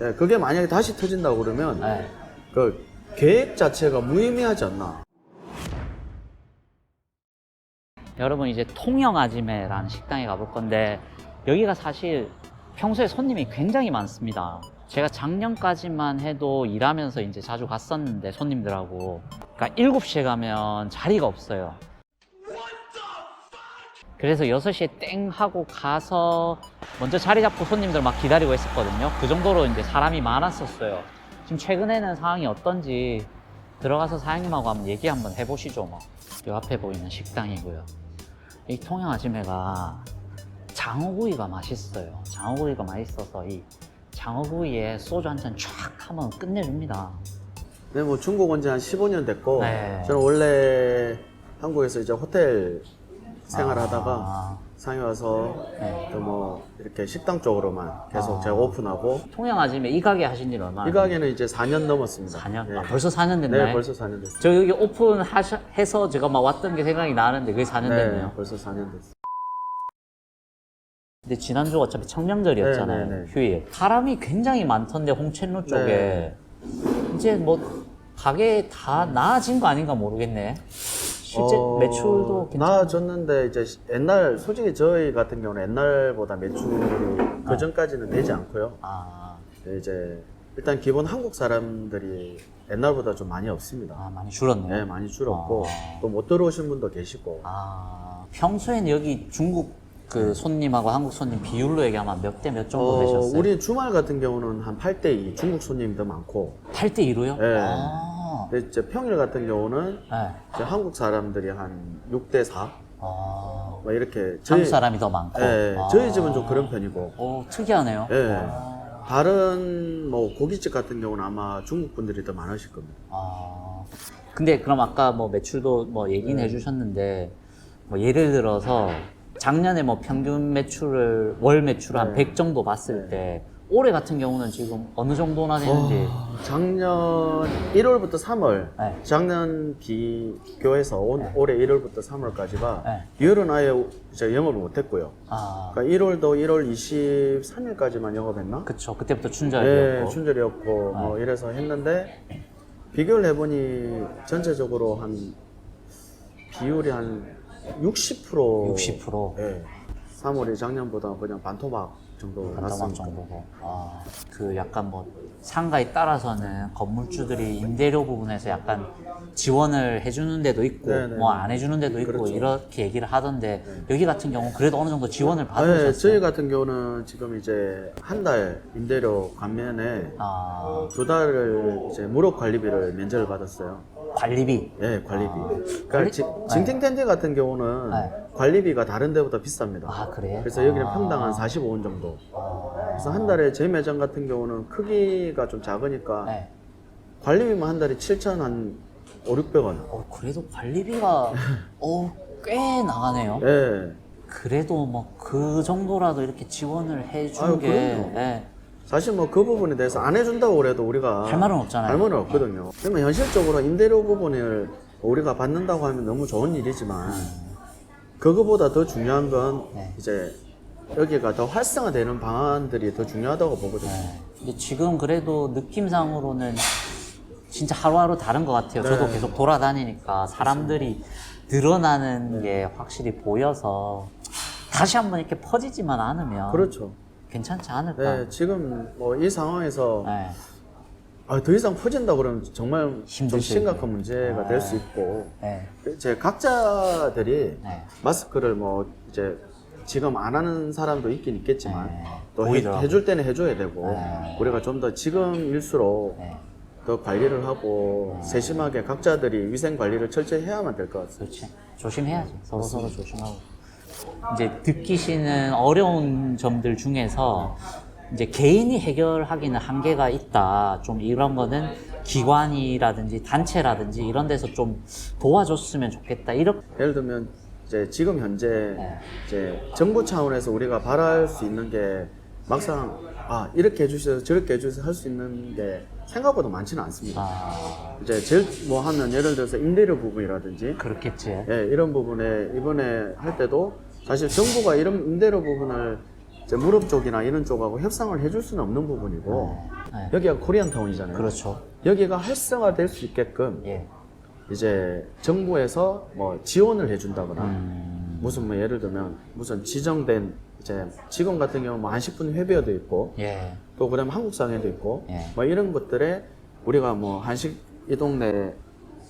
예, 그게 만약에 다시 터진다고 그러면 네. 그 계획 자체가 무의미하지 않나. 여러분 이제 통영 아지매라는 식당에 가볼 건데 여기가 사실 평소에 손님이 굉장히 많습니다. 제가 작년까지만 해도 일하면서 이제 자주 갔었는데 손님들하고 그러니까 7시에 가면 자리가 없어요. 그래서 6시에 땡 하고 가서 먼저 자리 잡고 손님들 막 기다리고 했었거든요. 그 정도로 이제 사람이 많았었어요. 지금 최근에는 상황이 어떤지 들어가서 사장님하고 한번 얘기 한번 해보시죠. 뭐. 이 앞에 보이는 식당이고요. 이 통영 아지매가 장어구이가 맛있어요. 장어구이가 맛있어서 이 장어구이에 소주 한잔쫙 하면 끝내줍니다. 네, 뭐 중국 온 지 한 15년 됐고 네. 저는 원래 한국에서 이제 호텔 생활하다가 아, 상해 와서 네. 또 뭐 이렇게 식당 쪽으로만 계속 아. 제가 오픈하고 통영 아지매 이 가게 하신 지 얼마나? 이 가게는 이제 4년 넘었습니다. 4년? 네. 아, 벌써 4년 됐나요? 네, 벌써 4년 됐어요. 저 여기 오픈해서 제가 막 왔던 게 생각이 나는데 그게 4년 네, 됐네요. 벌써 4년 됐어요. 근데 지난주 어차피 청명절이었잖아요. 네, 네, 네. 휴일. 사람이 굉장히 많던데 홍천루 쪽에 네. 이제 뭐 가게 다 나아진 거 아닌가 모르겠네. 실제 어, 매출도 괜찮. 나아졌는데 이제 옛날 솔직히 저희 같은 경우는 옛날보다 매출이 그 전까지는 내지 않고요. 아, 네, 이제 일단 기본 한국 사람들이 옛날보다 좀 많이 없습니다. 아 많이 줄었네요. 네, 많이 줄었고 아. 또 못 들어오신 분도 계시고 아 평소에는 여기 중국 그 손님하고 한국 손님 비율로 얘기하면 몇 대 몇 정도 어, 되셨어요? 우리 주말 같은 경우는 한 8대 2 중국 손님이 더 많고 8대 2로요? 네. 아, 근데 이제 평일 같은 경우는 네. 이제 한국 사람들이 한 6대 4 아, 뭐 이렇게 한국 사람이 더 많고. 예, 아. 저희 집은 좀 그런 편이고 오, 특이하네요. 예. 아. 다른 뭐 고깃집 같은 경우는 아마 중국 분들이 더 많으실 겁니다. 아. 근데 그럼 아까 뭐 매출도 뭐 얘기는 네. 해주셨는데 뭐 예를 들어서 작년에 뭐 평균 매출을 월 매출 한 네. 100 정도 봤을 때 올해 같은 경우는 지금 어느 정도나 되는지 어, 작년 1월부터 3월, 네. 작년 비교해서 온- 올해 1월부터 3월까지가 네. 2월은 아예 이제 영업을 못했고요. 아 그러니까 1월도 1월 23일까지만 영업했나? 그쵸 그때부터 네, 춘절이었고 춘절이었고 뭐 이래서 했는데 비교를 해보니 전체적으로 한 비율이 한 60% 60% 예. 3월이 작년보다 그냥 반토막 정도 났습니다. 정도고 아, 그 약간 뭐 상가에 따라서는 건물주들이 임대료 부분에서 약간 지원을 해주는 데도 있고 네 네. 뭐 안 해주는 데도 있고 그렇죠. 이렇게 얘기를 하던데 여기 같은 경우는 그래도 어느 정도 지원을 네, 받으셨어요? 저희 같은 경우는 지금 이제 한 달 임대료 감면에 아, 두 달을 이제 무료 관리비를 면제를 받았어요. 관리비 예, 관리비. 아, 그러니까 관리- 지- 징팅텐트 같은 경우는 네. 관리비가 다른 데보다 비쌉니다. 아 그래요? 그래서 여기는 아. 평당 한 45원 정도. 아, 그래서 한 달에 제 매장 같은 경우는 크기가 좀 작으니까 네. 관리비만 한 달에 7천 한 5, 600원. 어, 그래도 관리비가 어, 꽤 나가네요 예. 그래도 뭐 그 정도라도 이렇게 지원을 해준 아유, 게 그럼요. 예, 사실 뭐 그 부분에 대해서 안 해준다고 그래도 우리가 할 말은 없잖아요. 할 말은 없거든요. 그러면 현실적으로 임대료 부분을 우리가 받는다고 하면 너무 좋은 일이지만 그거보다 더 중요한 건 네. 이제 여기가 더 활성화되는 방안들이 더 중요하다고 보거든요. 네. 근데 지금 그래도 느낌상으로는 진짜 하루하루 다른 것 같아요. 저도 네. 계속 돌아다니니까 사람들이 늘어나는 게 확실히 보여서 다시 한번 이렇게 퍼지지만 않으면 그렇죠. 괜찮지 않을까. 네, 지금 뭐 이 상황에서 네. 아, 더 이상 퍼진다 그러면 정말 좀 심각한 문제가 네. 될수 있고 네. 제 각자들이 네. 마스크를 뭐 이제 지금 안 하는 사람도 있긴 있겠지만 네. 또 해. 해줄 때는 해줘야 되고 네. 우리가 좀 더 지금일수록 네. 더 관리를 하고 세심하게 각자들이 위생 관리를 철저히 해야만 될 것 같습니다. 그렇지. 조심해야지. 서로 서로 조심하고. 이제 느끼시는 어려운 점들 중에서 이제 개인이 해결하기는 한계가 있다. 좀 이런 거는 기관이라든지 단체라든지 이런 데서 좀 도와줬으면 좋겠다. 이렇게 예를 들면 이제 지금 현재 네. 이제 정부 차원에서 우리가 바랄 수 있는 게 막상 아 이렇게 해주셔서 저렇게 해주셔서 할 수 있는 게 생각보다 많지는 않습니다. 아, 이제 제일 뭐 하면 예를 들어서 임대료 부분이라든지 그렇겠지. 예, 이런 부분에 이번에 할 때도 사실 정부가 이런 임대료 부분을 이제 무릎 쪽이나 이런 쪽하고 협상을 해줄 수는 없는 부분이고 네. 여기가 코리안 타운이잖아요. 그렇죠. 여기가 활성화될 수 있게끔 예. 이제 정부에서 뭐 지원을 해준다거나 음, 무슨 뭐 예를 들면 무슨 지정된 이제 직원 같은 경우 뭐 한식분 회비어도 있고 예. 또 그다음 한국상에도 있고 예. 뭐 이런 것들에 우리가 뭐 한식 이 동네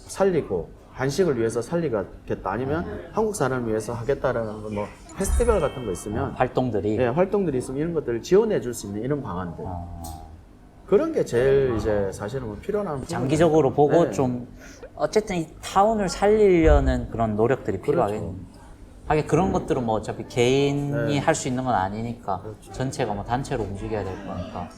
살리고 한식을 위해서 살리겠다 아니면 한국 사람을 위해서 하겠다라는 거뭐 페스티벌 같은 거 있으면 활동들이. 예, 활동들이 있으면 이런 것들을 지원해 줄 수 있는 이런 방안들 어, 그런 게 제일 이제 사실은 뭐 필요한. 장기적으로 보고 네. 좀 어쨌든 이 타운을 살리려는 그런 노력들이 필요하겠네요. 그렇죠. 하긴 그런 것들은 뭐 어차피 개인이 네. 할 수 있는 건 아니니까 그렇죠. 전체가 뭐 단체로 움직여야 될 거니까.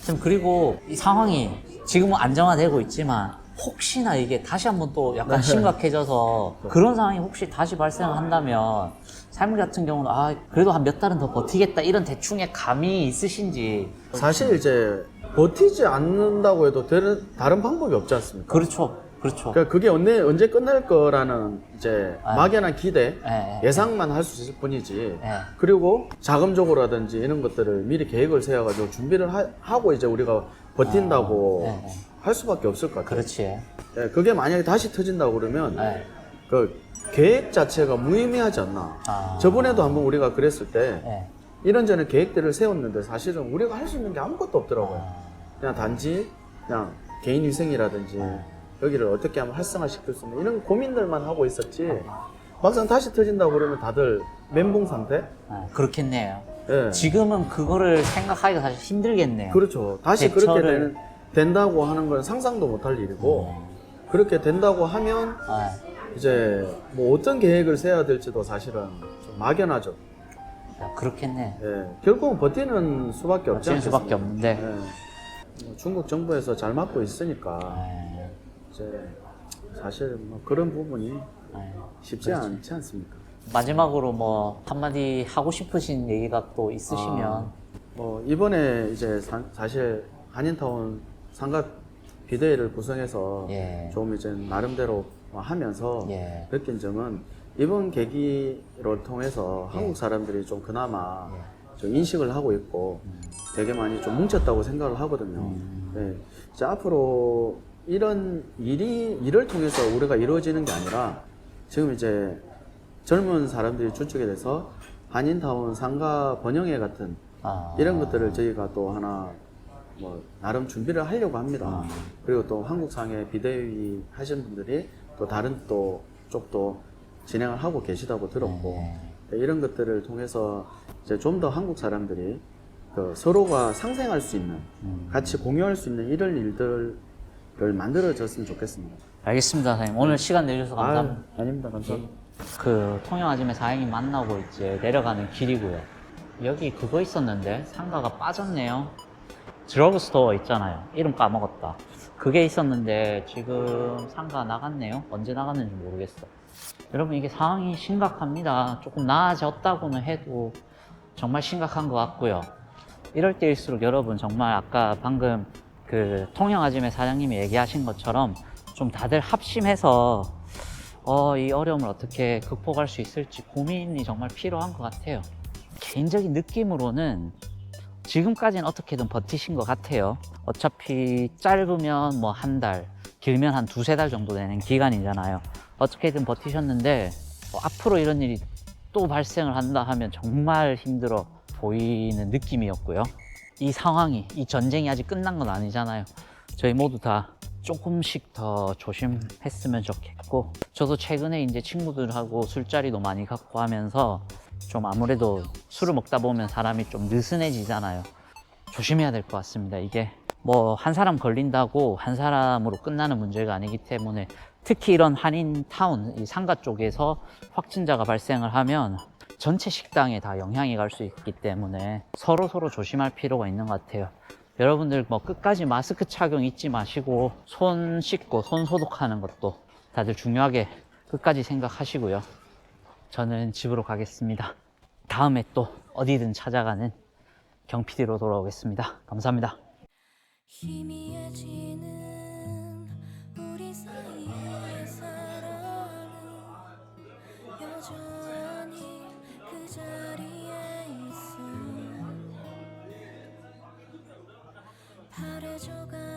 지금 그리고 이 상황이 지금은 안정화되고 있지만 혹시나 이게 다시 한번 또 약간 네. 심각해져서 그런 상황이 혹시 다시 발생한다면 삶 같은 경우는 아 그래도 한 몇 달은 더 버티겠다 이런 대충의 감이 있으신지 사실 이제 버티지 않는다고 해도 다른, 다른 방법이 없지 않습니까? 그렇죠 그렇죠 그러니까 그게 언제, 언제 끝날 거라는 이제 아. 막연한 기대, 예, 예. 예상만 할 수 있을 뿐이지. 예. 그리고 자금적으로라든지 이런 것들을 미리 계획을 세워가지고 준비를 하, 고 이제 우리가 버틴다고 아, 예, 예. 할 수밖에 없을 것 같아요. 그렇지 예, 그게 만약에 다시 터진다고 그러면 예. 그 계획 자체가 무의미하지 않나. 아. 저번에도 한번 우리가 그랬을 때 예. 이런저런 계획들을 세웠는데 사실은 우리가 할 수 있는 게 아무것도 없더라고요. 그냥 단지 그냥 개인 위생이라든지 여기를 어떻게 하면 활성화시킬 수 있는 이런 고민들만 하고 있었지. 막상 다시 터진다고 그러면 다들 멘붕 상태? 아, 그렇겠네요. 예. 지금은 그거를 생각하기가 사실 힘들겠네요. 그렇죠. 다시 대처를- 그렇게 되는, 된다고 하는 건 상상도 못할 일이고 그렇게 된다고 하면 아, 이제 뭐 어떤 계획을 세워야 될지도 사실은 좀 막연하죠. 야, 그렇겠네. 예. 결국은 버티는 수밖에 없지 버티는 않겠습니까? 수밖에 없는데. 예. 뭐 중국 정부에서 잘 막고 있으니까 예, 이제 사실 뭐 그런 부분이 예. 쉽지 않지 않습니까? 마지막으로 뭐 한마디 하고 싶으신 얘기가 또 있으시면 아, 뭐 이번에 이제 사, 사실 한인타운 상가 비대위를 구성해서 예. 좀 이제 나름대로 하면서 예. 느낀 점은 이번 계기를 통해서 예. 한국 사람들이 좀 그나마 좀 인식을 하고 있고 음. 되게 많이 좀 뭉쳤다고 생각을 하거든요. 네. 이제 앞으로 이런 일이 일을 통해서 우리가 이루어지는 게 아니라 지금 이제 젊은 사람들이 주축이 돼서 한인타운 상가 번영회 같은 아, 이런 것들을 저희가 또 하나 뭐 나름 준비를 하려고 합니다. 그리고 또 한국상해 비대위 하신 분들이 또 다른 또 쪽도 진행을 하고 계시다고 들었고 네, 이런 것들을 통해서 이제 좀 더 한국 사람들이 그 서로가 상생할 수 있는 같이 공유할 수 있는 이런 일들을 만들어졌으면 좋겠습니다. 알겠습니다, 사장님. 오늘 시간 내주셔서 감사합니다. 아, 아닙니다. 감사합니다. 그 통영아짐에 사장님 만나고 이제 내려가는 길이고요. 여기 그거 있었는데 상가가 빠졌네요. 드러그스토어 있잖아요. 이름 까먹었다. 그게 있었는데 지금 상가 나갔네요. 언제 나갔는지 모르겠어. 여러분 이게 상황이 심각합니다. 조금 나아졌다고는 해도 정말 심각한 것 같고요. 이럴 때일수록 여러분 정말 아까 방금 그 통영아짐의 사장님이 얘기하신 것처럼 좀 다들 합심해서 어, 이 어려움을 어떻게 극복할 수 있을지 고민이 정말 필요한 것 같아요. 개인적인 느낌으로는 지금까지는 어떻게든 버티신 것 같아요. 어차피 짧으면 뭐 한 달, 길면 한 두세 달 정도 되는 기간이잖아요. 어떻게든 버티셨는데 뭐 앞으로 이런 일이 또 발생을 한다 하면 정말 힘들어 보이는 느낌이었고요. 이 상황이, 이 전쟁이 아직 끝난 건 아니잖아요. 저희 모두 다 조금씩 더 조심했으면 좋겠고, 저도 최근에 이제 친구들하고 술자리도 많이 갖고 하면서 좀 아무래도 술을 먹다 보면 사람이 좀 느슨해지잖아요. 조심해야 될 것 같습니다. 이게 뭐 한 사람 걸린다고 한 사람으로 끝나는 문제가 아니기 때문에 특히 이런 한인 타운, 이 상가 쪽에서 확진자가 발생을 하면 전체 식당에 다 영향이 갈 수 있기 때문에 서로 서로 조심할 필요가 있는 것 같아요. 여러분들 뭐 끝까지 마스크 착용 잊지 마시고 손 씻고 손 소독하는 것도 다들 중요하게 끝까지 생각하시고요. 저는 집으로 가겠습니다. 다음에 또 어디든 찾아가는 경PD로 돌아오겠습니다. 감사합니다. 희미해지는 우리 사이의 사랑은 여전히 그 자리에 있어 발에 조각